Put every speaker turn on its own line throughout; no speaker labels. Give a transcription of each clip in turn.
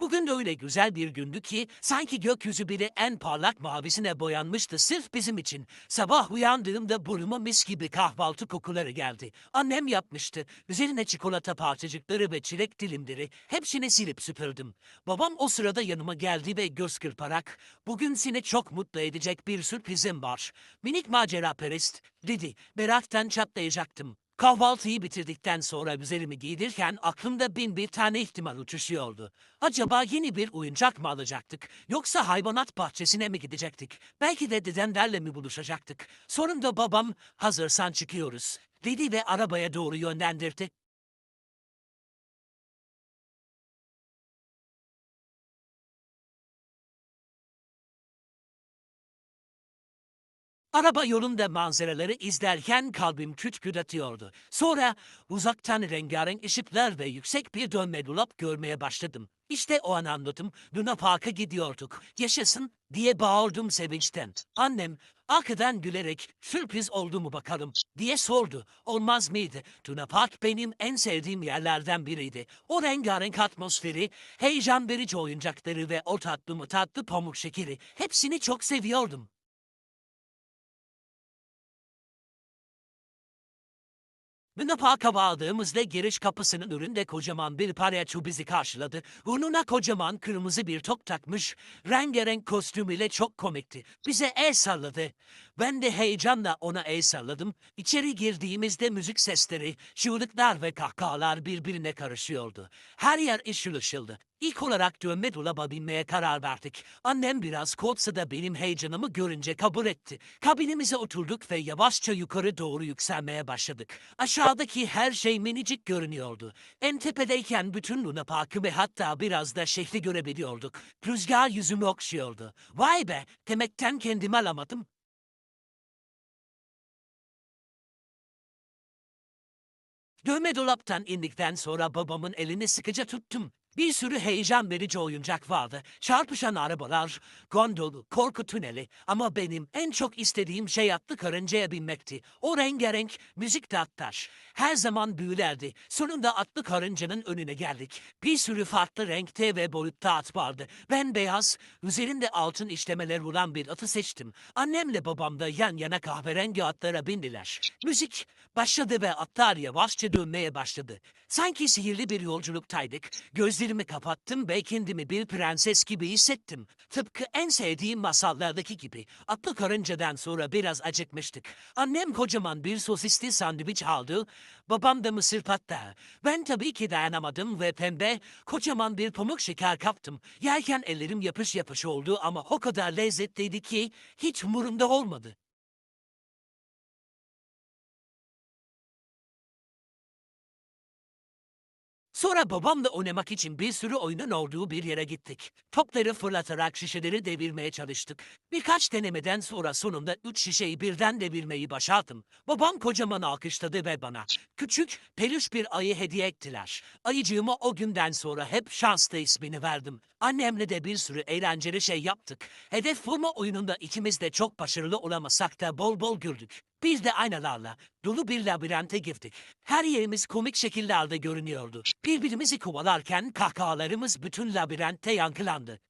Bugün de öyle güzel bir gündü ki sanki gökyüzü bile en parlak mavisine boyanmıştı sırf bizim için. Sabah uyandığımda burnuma mis gibi kahvaltı kokuları geldi. Annem yapmıştı. Üzerine çikolata parçacıkları ve çilek dilimleri hepsini silip süpürdüm. Babam o sırada yanıma geldi ve göz kırparak bugün seni çok mutlu edecek bir sürprizim var. Minik macera perest dedi. Meraktan çatlayacaktım. Kahvaltıyı bitirdikten sonra üzerimi giydirirken aklımda bin bir tane ihtimal uçuşuyordu. Acaba yeni bir oyuncak mı alacaktık? Yoksa hayvanat bahçesine mi gidecektik? Belki de dedemlerle mi buluşacaktık? Sonunda babam hazırsan çıkıyoruz dedi ve arabaya doğru yönlendirdi. Araba yolunda manzaraları izlerken kalbim küt küt atıyordu. Sonra uzaktan rengarenk ışıklar ve yüksek bir dönme dolap görmeye başladım. İşte o an anladım. Luna Park'a gidiyorduk. Yaşasın diye bağırdım sevinçten. Annem arkadan gülerek sürpriz oldu mu bakalım diye sordu. Olmaz mıydı? Luna Park benim en sevdiğim yerlerden biriydi. O rengarenk atmosferi, heyecan verici oyuncakları ve o tatlı mı tatlı pamuk şekeri hepsini çok seviyordum. Luna Park'a vardığımızda giriş kapısının önünde kocaman bir palyaço bizi karşıladı. Burnuna kocaman kırmızı bir tok takmış, rengarenk kostümüyle çok komikti. Bize el salladı. Ben de heyecanla ona el salladım. İçeri girdiğimizde müzik sesleri, çığlıklar ve kahkahalar birbirine karışıyordu. Her yer ışıl ışıldı. İlk olarak dönme dolaba binmeye karar verdik. Annem biraz korksa da benim heyecanımı görünce kabul etti. Kabinimize oturduk ve yavaşça yukarı doğru yükselmeye başladık. Aşağıdaki her şey minicik görünüyordu. En tepedeyken bütün Luna Park'ı ve hatta biraz da şehri görebiliyorduk. Rüzgar yüzümü okşuyordu. Vay be, demekten kendimi alamadım. Dövme dolaptan indikten sonra babamın elini sıkıca tuttum. Bir sürü heyecan verici oyuncak vardı. Çarpışan arabalar, gondolu, korku tüneli ama benim en çok istediğim şey atlı karıncaya binmekti. O rengarenk müzik tattaş. Her zaman büyülerdi. Sonunda atlı karıncanın önüne geldik. Bir sürü farklı renkte ve boyutta at vardı. Ben beyaz, üzerinde altın işlemeler olan bir atı seçtim. Annemle babam da yan yana kahverengi atlara bindiler. Müzik başladı ve atlar yavaşça dönmeye başladı. Sanki sihirli bir yolculuktaydık. Gözlerimi kapattım ve kendimi bir prenses gibi hissettim. Tıpkı en sevdiğim masallardaki gibi. Atlı karıncadan sonra biraz acıkmıştık. Annem kocaman bir sosisli sandviç aldı. Babam da mısır patlağı. Ben tabii ki dayanamadım ve pembe kocaman bir pamuk şeker kaptım. Yerken ellerim yapış yapış oldu ama o kadar lezzetliydi ki hiç umurumda olmadı. Sonra babamla oynamak için bir sürü oyunun olduğu bir yere gittik. Topları fırlatarak şişeleri devirmeye çalıştık. Birkaç denemeden sonra sonunda üç şişeyi birden devirmeyi başardım. Babam kocaman alkışladı ve bana küçük peluş bir ayı hediye ettiler. Ayıcığıma o günden sonra hep şanslı ismini verdim. Annemle de bir sürü eğlenceli şey yaptık. Hedef vurma oyununda ikimiz de çok başarılı olamasak da bol bol güldük. Biz de aynalarla dolu bir labirente girdik. Her yerimiz komik şekillerde görünüyordu. Birbirimizi kovalarken kahkahalarımız bütün labirentte yankılandı.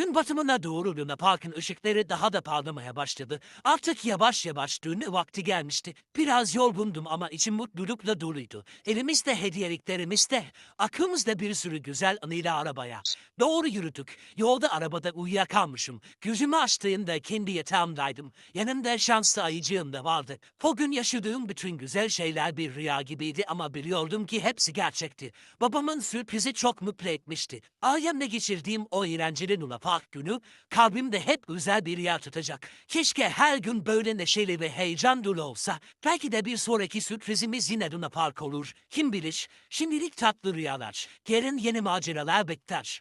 Gün batımına doğru Luna Park'ın ışıkları daha da parlamaya başladı. Artık yavaş yavaş dönme vakti gelmişti. Biraz yorgundum ama içim mutlulukla doluydu. Elimizde hediyeliklerimiz de, aklımızda bir sürü güzel anıyla arabaya. Doğru yürüdük. Yolda arabada uyuyakalmışım. Gözümü açtığımda kendi yatağımdaydım. Yanımda şanslı ayıcığım da vardı. O gün yaşadığım bütün güzel şeyler bir rüya gibiydi ama biliyordum ki hepsi gerçekti. Babamın sürprizi çok mutlu etmişti. Ailemle geçirdiğim o eğlenceli Luna Park günü kalbimde hep güzel bir yer tutacak. Keşke her gün böyle neşeli ve heyecan dolu olsa. Belki de bir sonraki sürprizimiz yine Luna Park olur. Kim bilir? Şimdilik tatlı rüyalar. Yarın yeni maceralar bekler.